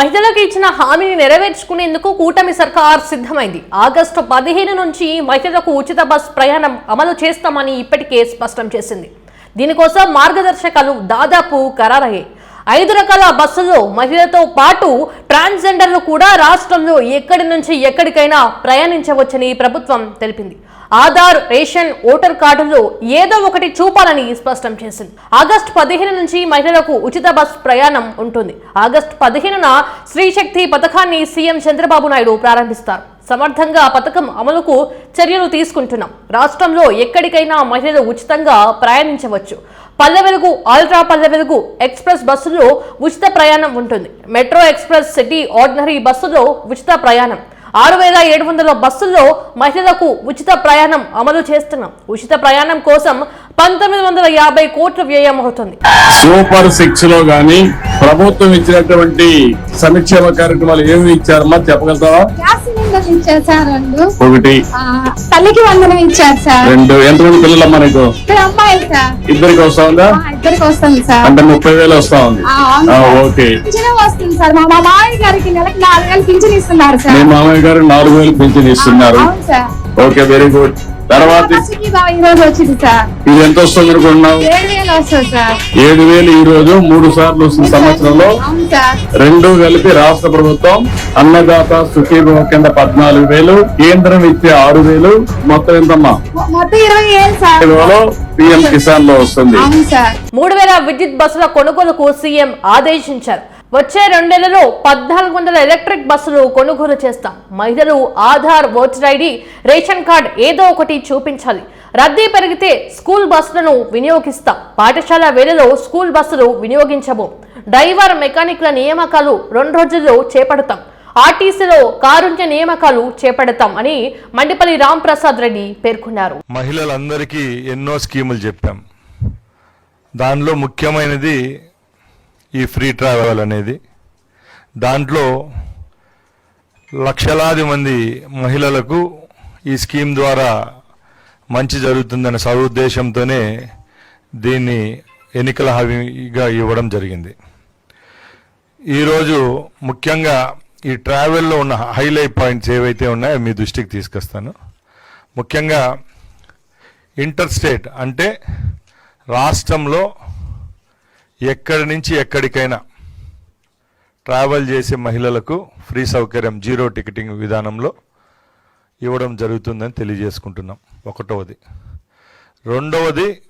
మహిళలకు ఇచ్చిన హామీని నెరవేర్చుకునేందుకు కూటమి సర్కార్ సిద్ధమైంది. ఆగస్టు పదిహేను నుంచి మహిళలకు ఉచిత బస్ ప్రయాణం అమలు చేస్తామని ఇప్పటికే స్పష్టం చేసింది. దీనికోసం మార్గదర్శకాలు దాదాపు ఖరారయ్యాయి. ఐదు రకాల బస్సుల్లో మహిళలతో పాటు ట్రాన్స్జెండర్లు కూడా రాష్ట్రంలో ఎక్కడి నుంచి ఎక్కడికైనా ప్రయాణించవచ్చని ప్రభుత్వం తెలిపింది. ఆధార్ రేషన్ ఓటర్ కార్డులో ఏదో ఒకటి చూపాలని స్పష్టం చేసింది. ఆగస్టు పదిహేను నుంచి మహిళలకు ఉచిత బస్ ప్రయాణం ఉంటుంది. ఆగస్టు పదిహేనున స్త్రీశక్తి పథకాన్ని సీఎం చంద్రబాబు నాయుడు ప్రారంభిస్తారు. సమర్థంగా ఆ పథకం అమలుకు చర్యలు తీసుకుంటున్నాం. రాష్ట్రంలో ఎక్కడికైనా మహిళలు ఉచితంగా ప్రయాణించవచ్చు. పల్లె వెలుగు అల్ట్రా పల్లె వెలుగు ఎక్స్ప్రెస్ బస్సులో ఉచిత ప్రయాణం ఉంటుంది. మెట్రో ఎక్స్ప్రెస్ సిటీ ఆర్డినరీ బస్సులో ఉచిత ప్రయాణం. ఆరు వేల ఏడు వందల బస్సుల్లో మహిళలకు ఉచిత ప్రయాణం అమలు చేస్తున్నాం. ఉచిత ప్రయాణం కోసం పంతొమ్మిది వందల యాభై కోట్ల వ్యయం అవుతుంది సూపర్ సిక్స్లో గాని ప్రభుత్వం ఇచ్చినటువంటి సంక్షేమ కార్యక్రమాలు ఏమి ఇచ్చారమ్మా? చెప్పగలుగుతావా? సిలిండర్ ఇచ్చారు సార్ రెండు. ఒకటి. తల్లికి వందనం ఇచ్చారు సార్. రెండు. ఎంతమంది పిల్లలమ్మా నీకు? ఇద్దరు అమ్మాయిలు సార్. ఇద్దరికి వస్తా ఉందా? ఇద్దరికి వస్తుంది సార్. అంటే ముప్పై వేలు వస్తా ఉంది. ఓకే. పింఛను వస్తుంది సార్. మా మా మామయ్య గారికి నెలకి నాలుగు వేలు పింఛన్ ఇస్తున్నారు మీ సార్. మామయ్య గారు నాలుగు వేలు పింఛన్ ఇస్తున్నారు. Okay very good. తర్వాత ఇది ఎంత వస్తుంది అనుకుంటున్నావు? ఏడు వేలు ఈ రోజు మూడు సార్లు వస్తుంది సంవత్సరంలో. రెండు కలిపి రాష్ట్ర ప్రభుత్వం అన్నదాత సుఖీభవ కింద పద్నాలుగు వేలు కేంద్రం ఇచ్చే ఆరు వేలు. మొత్తం ఎంతమ్మా? పిఎం కిసాన్లో వస్తుంది. అవును సార్. మూడు వేల విద్యుత్ బస్సుల కొనుగోలుకు సీఎం ఆదేశించారు. వచ్చే రెండేళ్ళలో పద్నాలుగు వందల ఎలక్ట్రిక్ బస్సులు కొనుగోలు చేస్తాం. మహిళలు Aadhaar voter ID ration card ఏదో ఒకటి చూపించాలి. రద్దీ పెరిగితే స్కూల్ బస్సులను వినియోగిస్తాం. పాఠశాల వేళలో స్కూల్ బస్సులు వినియోగించము. డ్రైవర్ మెకానిక్ల నియామకాలు రెండు రోజుల్లో చేపడతాం. ఆర్టీసీలో కారుణ్య నియామకాలు చేపడతాం అని మండిపల్లి రామ్ ప్రసాద్ రెడ్డి పేర్కొన్నారు. మహిళలందరికీ ఎన్నో స్కీములు చెప్పాం. దానిలో ముఖ్యమైనది ఈ ఫ్రీ ట్రావెల్ అనేది. దాంట్లో లక్షలాది మంది మహిళలకు ఈ స్కీమ్ ద్వారా మంచి జరుగుతుందనే సదుద్దేశంతోనే దీన్ని ఎన్నికల హామీగా ఇవ్వడం జరిగింది. ఈరోజు ముఖ్యంగా ఈ ట్రావెల్లో ఉన్న హైలైట్ పాయింట్స్ ఏవైతే ఉన్నాయో మీ దృష్టికి తీసుకొస్తాను. ముఖ్యంగా ఇంటర్ స్టేట్ అంటే రాష్ట్రంలో ఎక్కడి నుంచి ఎక్కడికైనా ట్రావెల్ చేసే మహిళలకు ఫ్రీ సౌకర్యం జీరో టికెటింగ్ విధానంలో ఇవ్వడం జరుగుతుందని తెలియజేసుకుంటున్నాం. ఒకటవది. రెండవది